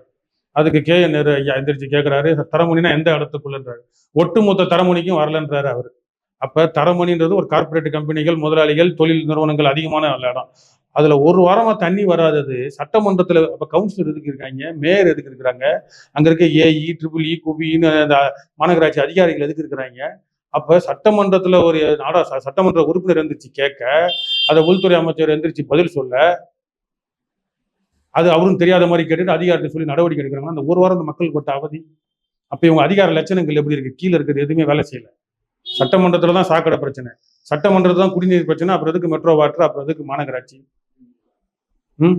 Speaker 1: அதுக்கு கே என் ஐயா எந்திரிச்சு கேட்குறாரு தரமுனினா எந்த இடத்துக்குள்ளன்றாரு. ஒட்டுமொத்த தரமுனிக்கும் வரலன்றாரு அவர். அப்போ தரமணின்றது ஒரு கார்ப்பரேட் கம்பெனிகள் முதலாளிகள் தொழில் நிறுவனங்கள் அதிகமான இடம் அதில் ஒரு வாரமாக தண்ணி வராதது சட்டமன்றத்தில் இப்போ கவுன்சிலர் எதுக்கு இருக்காங்க? மேயர் எதுக்கு இருக்கிறாங்க? அங்கே இருக்க A E triple E e, குபின்னு அந்த மாநகராட்சி அதிகாரிகள் எதுக்கு இருக்கிறாங்க? அப்போ சட்டமன்றத்தில் ஒரு நாடா ச- சட்டமன்ற உறுப்பினர் எந்திரிச்சு கேட்க அதை உள்துறை அமைச்சர் எந்திரிச்சு பதில் சொல்ல அது அவரும் தெரியாத மாதிரி கேட்டுட்டு அதிகாரத்தை சொல்லி நடவடிக்கை எடுக்கிறாங்க. அந்த ஒரு வாரம் அந்த மக்களுக்கு பட்ட அவதி. அப்போ இவங்க அதிகார லட்சணங்கள் எப்படி இருக்கு? கீழே இருக்கிறது எதுவுமே வேலை செய்யல. சட்டமன்றத்துல தான் சாக்கடை பிரச்சனை. சட்டமன்றத்துல தான் குடிநீர் பிரச்சனை அப்புறம் எதுக்கு மெட்ரோ வாட்டர் அப்புறம் எதுக்கு மாநகராட்சி? ம்?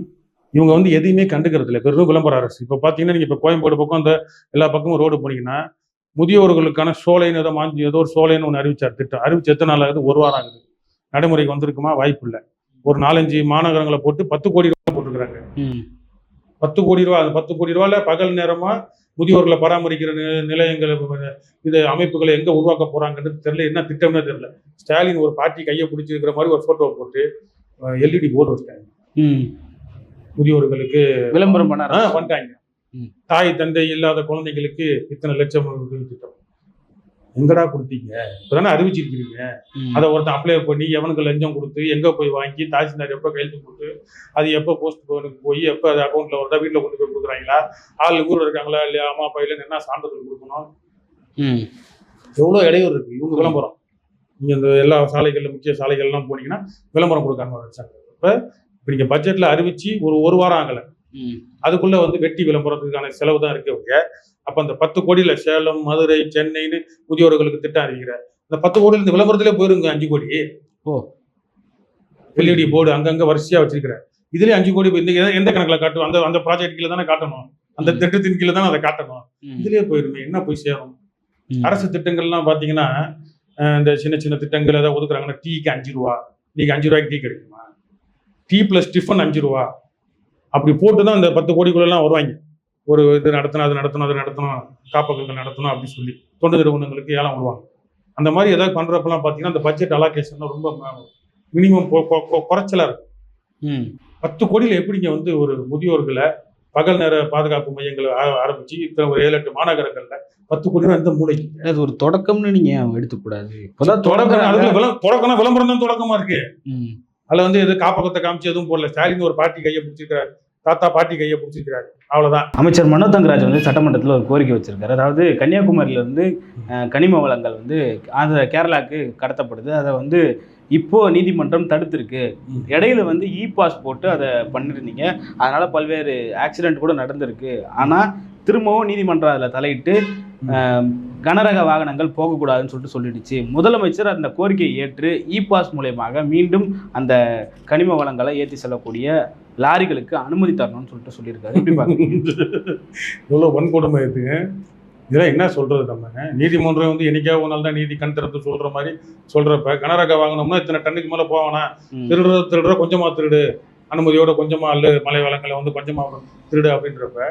Speaker 1: இவங்க வந்து எதையுமே கண்டுக்கிறது இல்லை வெறும் விளம்பர அரசு. இப்போ பார்த்தீங்கன்னா நீங்கள் இப்போ கோயம்பேடு பக்கம் அந்த எல்லா பக்கமும் ரோடு போனீங்கன்னா முதியோர்களுக்கான சோலைன்னு ஏதோ மாஞ்சி ஏதோ ஒரு சோலைன்னு ஒன்று அறிவிச்சார். திட்டம். அறிவிச்சு எத்தனை நாள் ஆகுது? ஒரு வாரம் ஆகுது. நடைமுறைக்கு வந்திருக்குமா? வாய்ப்பு இல்லை. ஒரு நாலஞ்சு மாநகரங்களை போட்டு பத்து கோடி ரூபாய் போட்டுருக்காங்க
Speaker 2: ம்.
Speaker 1: பத்து கோடி ரூபா பத்து கோடி ரூபாயில பகல் நேரமா முதியோர்களை பராமரிக்கிற நிலையங்கள் இது அமைப்புகளை எங்க உருவாக்க போறாங்கன்றது தெரியல. என்ன திட்டம்னே தெரியல. ஸ்டாலின் ஒரு பார்ட்டி கையை பிடிச்சிருக்கிற மாதிரி ஒரு போட்டோ போட்டு எல்இடி போர்டு வச்சிட்டாங்க.
Speaker 2: ம்.
Speaker 1: முதியோர்களுக்கு
Speaker 2: விளம்பரம் பண்ண
Speaker 1: பண்ணிட்டாங்க.
Speaker 2: ம்.
Speaker 1: தாய் தந்தை இல்லாத குழந்தைகளுக்கு இத்தனை லட்சம் திட்டம் எங்கடா கொடுத்தீங்க? இப்பதானே அறிவிச்சிருக்கிறீங்க. அதை ஒருத்தன் அப்ளை பண்ணி எவனுக்கு லஞ்சம் கொடுத்து எங்க போய் வாங்கி தாசில்தார் எப்போ கையெழுத்து கொடுத்து அது எப்போ போஸ்ட் போனுக்கு போய் எப்போ அது அக்கௌண்ட்ல வருதா வீட்டில் கொண்டு போய் கொடுக்குறாங்களா? ஆள் ஊரில் இருக்காங்களா இல்லையா அம்மா அப்பா இல்லைன்னு என்ன சான்றிதழ் கொடுக்கணும்?
Speaker 2: ம்.
Speaker 1: எவ்வளோ இடையூறு இருக்கு? இவங்க விளம்பரம். நீங்க இந்த எல்லா சாலைகள்ல முக்கிய சாலைகள்லாம் போனீங்கன்னா விளம்பரம் கொடுக்காம வச்சாங்க இப்போ இப்போ நீங்க பட்ஜெட்ல அறிவிச்சு ஒரு ஒரு வாரம் ஆகல. அதுக்குள்ள வந்து வெட்டி விளம்பரத்துக்கான செலவு தான் இருக்கு அவங்க அப்ப அந்த பத்து கோடியில சேலம் மதுரை சென்னைன்னு முதியோர்களுக்கு திட்டம் அறிவிக்கிற அந்த பத்து கோடியில இந்த விளம்பரத்திலே போயிருங்க அஞ்சு கோடி.
Speaker 2: ஓ.
Speaker 1: எல்இடி போர்டு அங்கங்க வரிசையா வச்சிருக்கிற இதுலயே அஞ்சு கோடி இந்த எந்த- கணக்குல காட்டும் அந்த அந்த ப்ராஜெக்ட் கீழே தானே காட்டணும். அந்த. திட்டத்தின் கீழே தானே அதை காட்டணும். இதுலயே போயிருமே என்ன போய் சேரும். அரசு திட்டங்கள்லாம் பாத்தீங்கன்னா இந்த சின்ன சின்ன திட்டங்கள் ஏதாவது ஒதுக்குறாங்கன்னா டீக்கு அஞ்சு ரூபா. இன்னைக்கு அஞ்சு ரூபாய்க்கு டீ கிடைக்குமா? டீ பிளஸ் டிஃபன் அஞ்சு ரூபா. அப்படி போட்டு தான் இந்த பத்து கோடிக்குள்ள எல்லாம் வருவாங்க. ஒரு இது நடத்தணும் அது நடத்தணும் அது நடத்தணும் காப்பகங்கள் நடத்தணும் அப்படின்னு சொல்லி தொண்டு நிறுவனங்களுக்கு ஏலம் விடுவாங்க. அந்த மாதிரி ஏதாவது பண்றப்பெல்லாம் பார்த்தீங்கன்னா அந்த பட்ஜெட் அலாகேஷன் ரொம்ப மினிமம் குறைச்சலா இருக்கும்.
Speaker 2: ம்.
Speaker 1: பத்து கோடியில எப்படிங்க வந்து ஒரு முதியோர்களை பகல் நேர பாதுகாப்பு மையங்களை ஆரம்பிச்சு இத்தனை ஒரு ஏழு எட்டு மாநகரங்கள்ல பத்து கோடி ரூபா எந்த மூளைக்கு.
Speaker 2: அது ஒரு தொடக்கம்னு நீங்க எடுத்துக்கூடாது? இப்போதான்
Speaker 1: தொடக்கம் அதுல விளம் தொடக்கம்னா விளம்பரம் தான் தொடக்கமா இருக்கு. அதுல வந்து எது காப்பகத்தை காமிச்சு எதுவும் போடல. ஸ்டாலின் ஒரு பார்ட்டி கையை பிடிச்சிருக்காரு தாத்தா பாட்டி கையை பிடிச்சிருக்காரு அவ்வளோதான்
Speaker 2: அமைச்சர் மனோ தங்கராஜ் வந்து சட்டமன்றத்தில் ஒரு கோரிக்கை வச்சிருக்காரு. அதாவது கன்னியாகுமரியில இருந்து கனிம வளங்கள் வந்து ஆந்திர கேரளாவுக்கு கடத்தப்படுது. அதை வந்து இப்போ நீதிமன்றம் தடுத்திருக்கு. இடையில வந்து இ பாஸ் போட்டு அதை பண்ணிருந்தீங்க. அதனால பல்வேறு ஆக்சிடென்ட் கூட நடந்திருக்கு. ஆனால் திரும்பவும் நீதிமன்றம் அதில் தலையிட்டு கனரக வாகனங்கள் போகக்கூடாதுன்னு சொல்லிட்டு சொல்லிடுச்சு. முதலமைச்சர் அந்த கோரிக்கையை ஏற்று இ பாஸ் மூலயமாக மீண்டும் அந்த கனிம வளங்களை ஏற்றி செல்லக்கூடிய லாரிகளுக்கு அனுமதி தரணும்னு சொல்லிட்டு சொல்லியிருக்காரு. எப்படி பாக்குறீங்க
Speaker 1: இவ்வளவு வன்கொடுமை இருக்குங்க இதெல்லாம் என்ன சொல்றது நம்ம? நீதிமன்றம் வந்து என்னைக்கா ஒரு நாள் தான் நீதி கண் திறந்து சொல்ற மாதிரி சொல்றப்ப கனரக வாங்கினோம்னா இத்தனை டன்னுக்கு மேல போவானா. திருடுற திருடுற கொஞ்சமா திருடு. அனுமதியோட கொஞ்சமா அல்ல மலை வளங்களை வந்து கொஞ்சமா திருடு அப்படின்றப்ப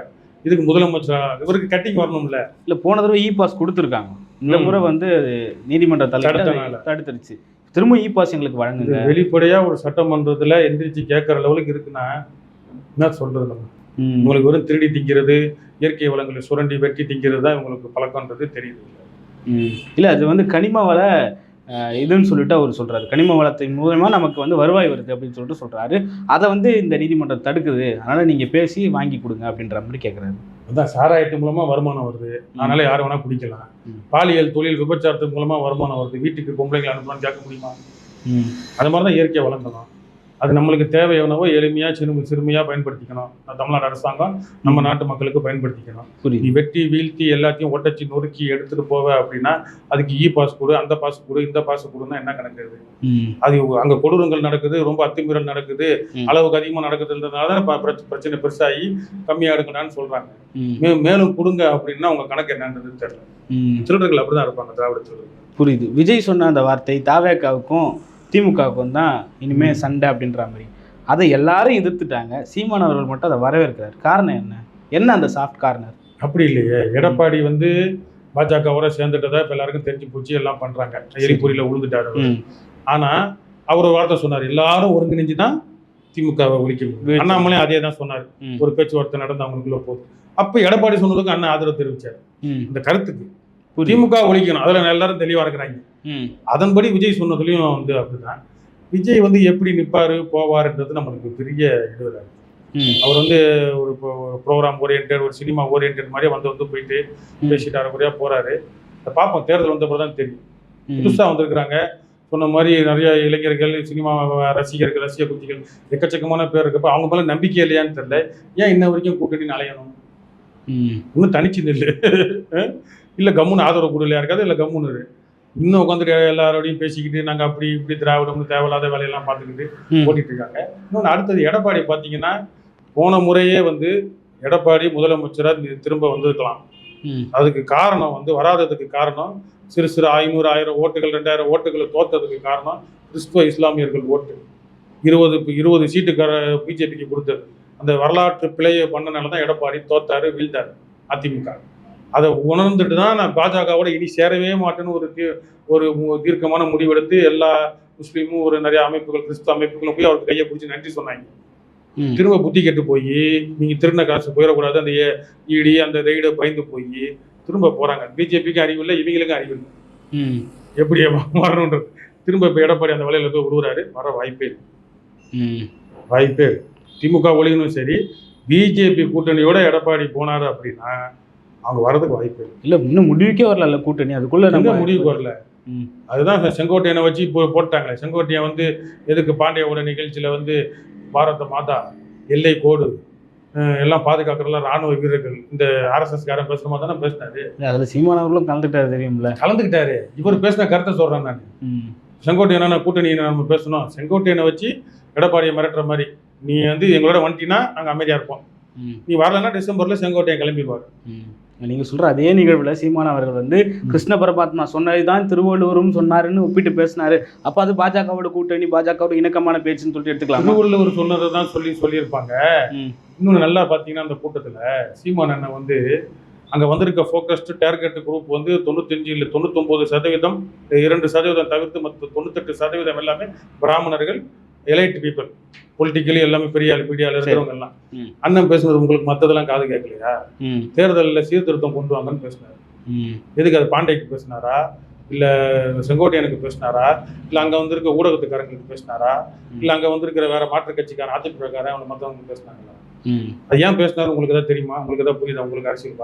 Speaker 1: இதுக்கு முதலமைச்சர்? இவருக்கு கட்டிங் வரணும்ல.
Speaker 2: இல்ல போன தடவை இ பாஸ் கொடுத்துருக்காங்க. இந்த. முறை வந்து நீதிமன்ற தடுத்துருச்சு. திரும்ப இ பாஸ் எங்களுக்கு வழங்குங்க
Speaker 1: வெளிப்படையா ஒரு சட்டமன்றத்துல எந்திரிச்சு கேட்கற லெவலுக்கு இருக்குன்னா என்ன சொல்றது நம்ம. உங்களுக்கு வெறும் திருடி திங்கிறது இயற்கை வளங்களை சுரண்டி வெட்டி திங்கிறது தான் இவங்களுக்கு பழக்கம்ன்றது தெரியுது.
Speaker 2: இல்ல அது வந்து கனிம வள இதுன்னு சொல்லிட்டு அவர் சொல்றாரு. கனிம வளத்தின் மூலமா நமக்கு வந்து வருவாய் வருது அப்படின்னு சொல்லிட்டு சொல்றாரு. அதை வந்து இந்த நீதிமன்றம் தடுக்குது. அதனால நீங்க பேசி வாங்கி கொடுங்க அப்படின்ற மாதிரி கேக்குறாரு.
Speaker 1: அதான் சாராயத்து மூலமா வருமானம் வருது. அதனால யார் வேணா குடிக்கலாம். பாலியல் தொழில் விபச்சாரத்து மூலமா வருமானம் வருது. வீட்டுக்கு பொம்பளைங்களை அனுப்பலாம்னு கேட்க முடியுமா?
Speaker 2: ம்.
Speaker 1: அது மாதிரி தான் இயற்கையை வளர்ந்தணும் அது நம்மளுக்கு தேவையானவோ எளிமையா சிறுமி சிறுமியா பயன்படுத்திக்கணும். நம்ம தமிழ்நாடு அரசாங்கம் நம்ம நாட்டு மக்களுக்கு பயன்படுத்திக்கணும். நீ வெட்டி வீழ்த்தி எல்லாத்தையும் ஒட்டச்சி நொறுக்கி எடுத்துட்டு போவ அப்படின்னா அதுக்கு இ பாஸ் கொடு அந்த பாஸ் கொடு இந்த பாஸ் கொடுன்னா என்ன கணக்கு அது? அங்க கொடூரங்கள் நடக்குது ரொம்ப அத்துமீறல் நடக்குது. அளவுக்கு அதிகமா நடக்குதுன்றதுனால தான் பிரச்சனை பெருசாகி கம்மியா எடுக்கணும்னு சொல்றாங்க.
Speaker 2: ம்.
Speaker 1: மேலும் கொடுங்க அப்படின்னா உங்க கணக்கு என்னன்றது தெரியல. திருடர்கள் அப்படிதான் இருப்பாங்க திராவிட திருடர்கள்
Speaker 2: புரியுது. விஜய் சொன்ன அந்த வார்த்தை தாவேக்காவுக்கும் திமுகவுக்கும் தான் இனிமே சண்டை அப்படின்ற மாதிரி. அதை எல்லாரும் எதிர்த்துட்டாங்க. சீமான் அவர்கள் மட்டும் அதை வரவேற்கிறார். காரணம் என்ன? என்ன அந்த சாஃப்ட் கார்னர்
Speaker 1: அப்படி இல்லையே. எடப்பாடி வந்து பாஜகவோட சேர்ந்துட்டதா இப்ப எல்லாருக்கும் தெரிஞ்சு போச்சு எல்லாம் பண்றாங்க. எரிபொறியில விழுந்துட்டாரு அவரு.
Speaker 2: ம்.
Speaker 1: ஆனா அவர் ஒரு வார்த்தை சொன்னார். எல்லாரும் ஒருங்கிணைஞ்சு தான் திமுகவை ஒழிக்க அண்ணாமலையும் அதே தான் சொன்னார். ஒரு பேச்சுவார்த்தை நடந்து அவங்களுக்குள்ள போகுது. அப்ப எடப்பாடி சொன்னதுக்கு அண்ணன் ஆதரவு தெரிவிச்சார். இந்த கருத்துக்கு திமுக ஒழிக்கணும். அதுல எல்லாரும் தெளிவா இருக்கிறாங்க. அதன்படி விஜய் சொன்னதுலயும் வந்து அப்படிதான். விஜய் வந்து எப்படி நிப்பாரு போவாருன்றது நம்மளுக்கு பெரிய இது அவர் வந்து ஒரு ப்ரோக்ராம் ஓரியன்ட் ஒரு சினிமா ஓரியன்ட் மாதிரி வந்து வந்து போயிட்டு. பேசிட்டு அரைக்குறையா போறாரு. அதை பார்ப்போம். தேர்தல் வந்த தான் தெரியும்.
Speaker 2: ம்.
Speaker 1: புதுசா வந்திருக்கிறாங்க. சொன்ன மாதிரி நிறைய இளைஞர்கள் சினிமா ரசிகர்கள் ரசிக குஞ்சிகள் எக்கச்சக்கமான பேர் இருக்கப்ப அவங்க மேல நம்பிக்கை இல்லையான்னு தெரியல. ஏன் இன்ன வரைக்கும் கூட்டணி அலையணும்? இன்னும் தனிச்சு நில்லு. இல்ல கம்முன்னு ஆதரவு கொடுலையா இருக்காது இல்ல கம்முன்னு. இன்னும் உட்காந்துட்டு எல்லாரோடையும் பேசிக்கிட்டு நாங்க அப்படி இப்படி திராவிடம் தேவையில்லாத வேலையெல்லாம் பார்த்துக்கிட்டு. ஓட்டிட்டு இருக்காங்க இன்னொன்று அடுத்தது எடப்பாடி பார்த்தீங்கன்னா போன முறையே வந்து எடப்பாடி முதலமைச்சரா தி- திரும்ப வந்திருக்கலாம். அதுக்கு காரணம் வந்து வராததுக்கு காரணம் சிறு சிறு ஐநூறு ஆயிரம் ஓட்டுகள் ரெண்டாயிரம் ஓட்டுகளை தோத்ததுக்கு காரணம் கிறிஸ்துவ இஸ்லாமியர்கள் ஓட்டு. இருபது இருபது சீட்டுக்கார பிஜேபிக்கு கொடுத்தது. அந்த வரலாற்று பிழையை பண்ணனால தான் எடப்பாடி தோத்தாரு வீழ்ந்தார் அதிமுக. அதை உணர்ந்துட்டு தான் நான் பாஜகவோட இனி சேரவே மாட்டேன்னு ஒரு தீ- ஒரு தீர்க்கமான முடிவெடுத்து எல்லா முஸ்லீமும் ஒரு நிறைய அமைப்புகள் கிறிஸ்துவ அமைப்புகளும் போய் அவருக்கு கையை பிடிச்சி நன்றி சொன்னாங்க. திரும்ப புத்தி கெட்டு போய் நீங்க திருடின காசு போயிடக்கூடாது அந்த இடி அந்த ரெய்டை பயந்து போய் திரும்ப போறாங்க. பிஜேபிக்கு அறிவு இல்லை இவங்களுக்கும் அறிவு இல்லை.
Speaker 2: ம்.
Speaker 1: எப்படி வரணுன்றது. திரும்ப இப்போ எடப்பாடி அந்த வலையில போய் விடுவாரு வர வாய்ப்பே இல்லை.
Speaker 2: ம்.
Speaker 1: வாய்ப்பே திமுக ஒழியனும் சரி பிஜேபி கூட்டணியோட எடப்பாடி போனாரு அப்படின்னா அவங்க வரதுக்கு வாய்ப்பே இல்லை.
Speaker 2: இல்ல இன்னும் முடிவுக்கே வரல கூட்டணி. அதுக்குள்ள நம்ம
Speaker 1: முடிவுக்கு வரல. அதுதான் செங்கோட்டையனை வச்சு இப்போ போட்டாங்களே. செங்கோட்டையன் வந்து எதுக்கு பாண்டியாவோட நிகழ்ச்சியில வந்து பாரத மாதா எல்லை கோடு எல்லாம் பாதுகாக்கிறதுலாம் ராணுவ வீரர்கள் இந்த ஆர்எஸ்எஸ் காரன் பேசுற மாதிரி தானே பேசினாரு.
Speaker 2: அதுல சீமான் அவர்களும் கலந்துட்டாரு தெரியும்ல.
Speaker 1: கலந்துக்கிட்டாரு. இவர் பேசின கருத்தை சொல்றேன் நான். செங்கோட்டையனை கூட்டணி நம்ம பேசணும்? செங்கோட்டையனை வச்சு எடப்பாடியை மிரட்டுற மாதிரி. நீ வந்து எங்களோட வந்துட்டீங்கன்னா நாங்கள் அமைதியாக இருப்போம். நீ வரலன்னா டிசம்பர்ல செங்கோட்டையன் கிளம்பிடுவார்.
Speaker 2: ம். நீங்க சொல்ற அதே நிகழ்வுல சீமான் அவர்கள் வந்து கிருஷ்ண பரமாத்மா சொன்னதுதான் திருவள்ளுவரும் சொன்னாருன்னு ஒப்பிட்டு பேசினாரு அப்ப அது பாஜகவோட கூட்டணி பாஜகவோட இணக்கமான பேச்சுன்னு சொல்லிட்டு எடுத்துக்கலாமா
Speaker 1: திருவள்ளுவர் சொன்னதை தான் சொல்லி சொல்லியிருப்பாங்க
Speaker 2: ம்.
Speaker 1: இன்னொன்று நல்லா பார்த்தீங்கன்னா அந்த கூட்டத்தில் சீமான் அண்ணன் வந்து அங்கே வந்திருக்க ஃபோக்கஸ்டு டார்கெட் குரூப் வந்து தொண்ணூத்தஞ்சு இல்லை தொண்ணூத்தொம்பது சதவீதம் இரண்டு சதவீதம் தவிர்த்து மற்ற தொண்ணூத்தெட்டு சதவீதம் எல்லாமே பிராமணர்கள் எலைட் பீப்புள். பொலிட்டிக்கலி எல்லாமே பெரிய ஆள் மீடியாவில் இருக்கிறவங்க எல்லாம். அண்ணன் பேசுனது உங்களுக்கு மற்றதெல்லாம் காது கேட்கலையா? தேர்தலில் சீர்திருத்தம் கொண்டு வாங்கன்னு பேசினார். எதுக்கு அது பாண்டேக்கு பேசினாரா? இல்லை செங்கோட்டையனுக்கு பேசினாரா? இல்லை அங்கே வந்திருக்க ஊடகத்துக்காரங்களுக்கு பேசினாரா? இல்லை அங்கே வந்திருக்கிற வேற மாற்றுக் கட்சிக்காரன் அதிமுகக்காரன் அவனை மற்றவங்க பேசினாங்களா? அது ஏன் பேசினாரு? உங்களுக்கு ஏதாவது தெரியுமா? உங்களுக்கு ஏதாவது புரியுதா? உங்களுக்கு அரசியல்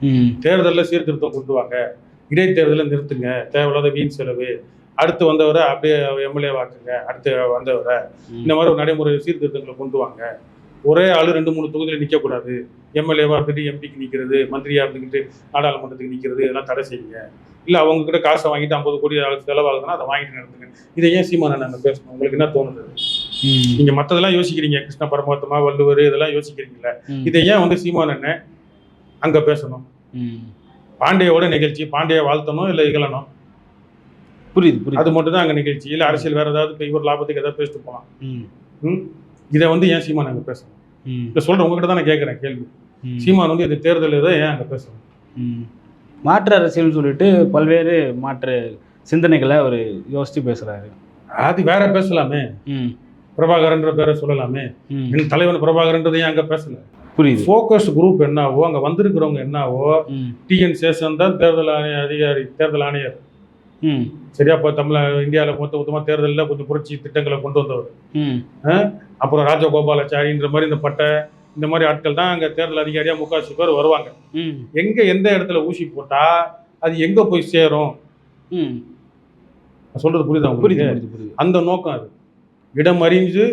Speaker 2: ம்.
Speaker 1: தேர்தலில் சீர்திருத்தம் கொண்டு வாங்க. இடைத்தேர்தலை நிறுத்துங்க. தேவையில்லாத வீண் செலவு. அடுத்து வந்தவரை அப்படியே எம்எல்ஏ வாக்குங்க அடுத்து வந்தவரை. இந்த மாதிரி ஒரு நடைமுறை சீர்திருத்தங்களை கொண்டு வாங்க. ஒரே ஆளு ரெண்டு மூணு தொகுதியில் நிற்கக்கூடாது எம்எல்ஏவா இருந்துட்டு எம்பிக்கு நிற்கிறது மந்திரியா இருந்துக்கிட்டு நாடாளுமன்றத்துக்கு நிற்கிறது இதெல்லாம் தடை செய்யுங்க. இல்லை அவங்க கிட்ட காசை வாங்கிட்டு ஐம்பது கோடி செலவாகுதுன்னா அதை வாங்கிட்டு நடத்துங்க இதை ஏன் சீமான நான் பேசணும்? உங்களுக்கு என்ன தோணுது?
Speaker 2: ம்.
Speaker 1: நீங்க மற்றதெல்லாம் யோசிக்கிறீங்க. கிருஷ்ண பரமாத்மா வள்ளுவர் இதெல்லாம் யோசிக்கிறீங்களா
Speaker 2: ம்.
Speaker 1: இதை ஏன் வந்து சீமான் அண்ணன் அங்க பேசணும்? பாண்டியோட நிகழ்ச்சி பாண்டிய வாழ்த்தணும் இல்லை இகழணும்?
Speaker 2: புரியுது புரியுது.
Speaker 1: அது மட்டும் தான் அங்க நிகழ்ச்சி. இல்லை அரசியல் வேற ஏதாவது இப்ப இவர் லாபத்துக்கு ஏதாவது பேசிட்டு போகலாம்? இதை வந்து ஏன் சீமான் அங்க பேசணும்?
Speaker 2: ம்.
Speaker 1: இப்போ சொல்றேன் உங்ககிட்ட தான் நான் கேட்குறேன் கேள்வி. சீமான் வந்து இந்த தேர்தல் இதை ஏன் அங்க பேசணும்?
Speaker 2: ம். மாற்று அரசியல்னு சொல்லிட்டு பல்வேறு மாற்று சிந்தனைகளை அவர் யோசிச்சு பேசுறாரு.
Speaker 1: அது வேற பேசலாமே.
Speaker 2: ம்.
Speaker 1: பிரபாகரன்ற பேரை சொல்லலாமே. என் தலைவன் பிரபாகரன்றதை ஏன் அங்க பேசல?
Speaker 2: புரியுது.
Speaker 1: ஃபோக்கஸ் குரூப் என்னவோ அங்க வந்திருக்கிறவங்க என்னவோ டிஎன் சேஷன் தான் தேர்தல் ஆணைய அதிகாரி தேர்தல் ஆணையர். சரியா இப்போ தமிழ இந்தியாவில் மொத்த மொத்தமாக தேர்தலில் கொஞ்சம் புரட்சி திட்டங்களை கொண்டு வந்தவர். அப்புறம் ராஜகோபாலாச்சாரின்ற மாதிரி இந்த பட்டை இந்த மாதிரி ஆட்கள் தான் அங்கே தேர்தல் அதிகாரியாக முக்காசி பேர் வருவாங்க.
Speaker 2: ம்.
Speaker 1: எங்கே எந்த இடத்துல ஊசி போட்டா அது எங்கே போய் சேரும்? உங்களுக்கு?
Speaker 2: புரியுது புரியுது.
Speaker 1: அந்த நோக்கம் அது. இடம் அறிஞ்சு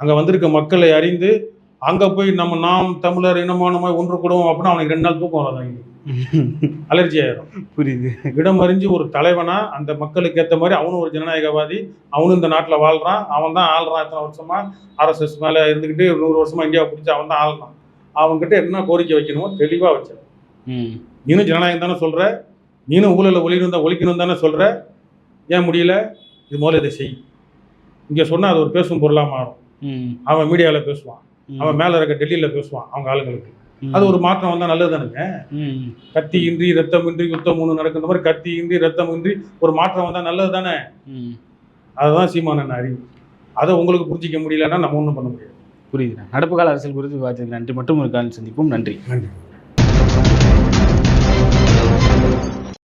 Speaker 1: அங்கே வந்திருக்க மக்களை அறிந்து அங்கே போய் நம்ம நாம் தமிழர் இனமானமாய் ஒன்று கூடுவோம் அப்படின்னா அவனுக்கு ரெண்டு நாள் தூக்கம் வராது அலர்ஜி ஆயிரும்.
Speaker 2: புரியுது.
Speaker 1: இடம் அறிஞ்சு ஒரு தலைவனா அந்த மக்களுக்கு ஏற்ற மாதிரி அவனும் ஒரு ஜனநாயகவாதி அவனும் இந்த நாட்டில் வாழ்றான் அவன் தான் ஆள்றான் இத்தனை வருஷமா? ஆர்எஸ்எஸ் மேலே இருந்துக்கிட்டு நூறு வருஷமா இந்தியாவை பிடிச்சி அவன் தான் ஆள்றான். அவன்கிட்ட என்ன கோரிக்கை வைக்கணுமோ தெளிவாக வச்சார்.
Speaker 2: ம்.
Speaker 1: நீனும் ஜனநாயகம் தானே சொல்ற? நீனும் ஊழலை ஒளியணும் தான் ஒழிக்கணும் தானே சொல்ற? ஏன் முடியல? இது முதல்ல இதை செய். இங்கே சொன்னால் அது ஒரு பேசும் பொருளாக மாறும். அவன் மீடியாவில் பேசுவான். அவன் மேலே இருக்க டெல்லியில் பேசுவான் அவங்க ஆளுங்களுக்கு. அது ஒரு மாற்றம் வந்தால் நல்லது தானுங்க கத்தி இன்றி ரத்தம் இன்றி யுத்தம் ஒன்று நடக்கிற மாதிரி கத்தி இன்றி ரத்தம் இன்றி ஒரு மாற்றம் வந்தால் நல்லது தானே. அதுதான் சீமானன் அறிவு. அதை உங்களுக்கு புரிஞ்சிக்க முடியலன்னா நம்ம ஒன்றும் பண்ண முடியாது.
Speaker 2: புரியுது நடப்பு கால அரசியல் குறித்து நன்றி மட்டும் ஒரு காலம் சந்திப்போம். நன்றி.
Speaker 1: நன்றி.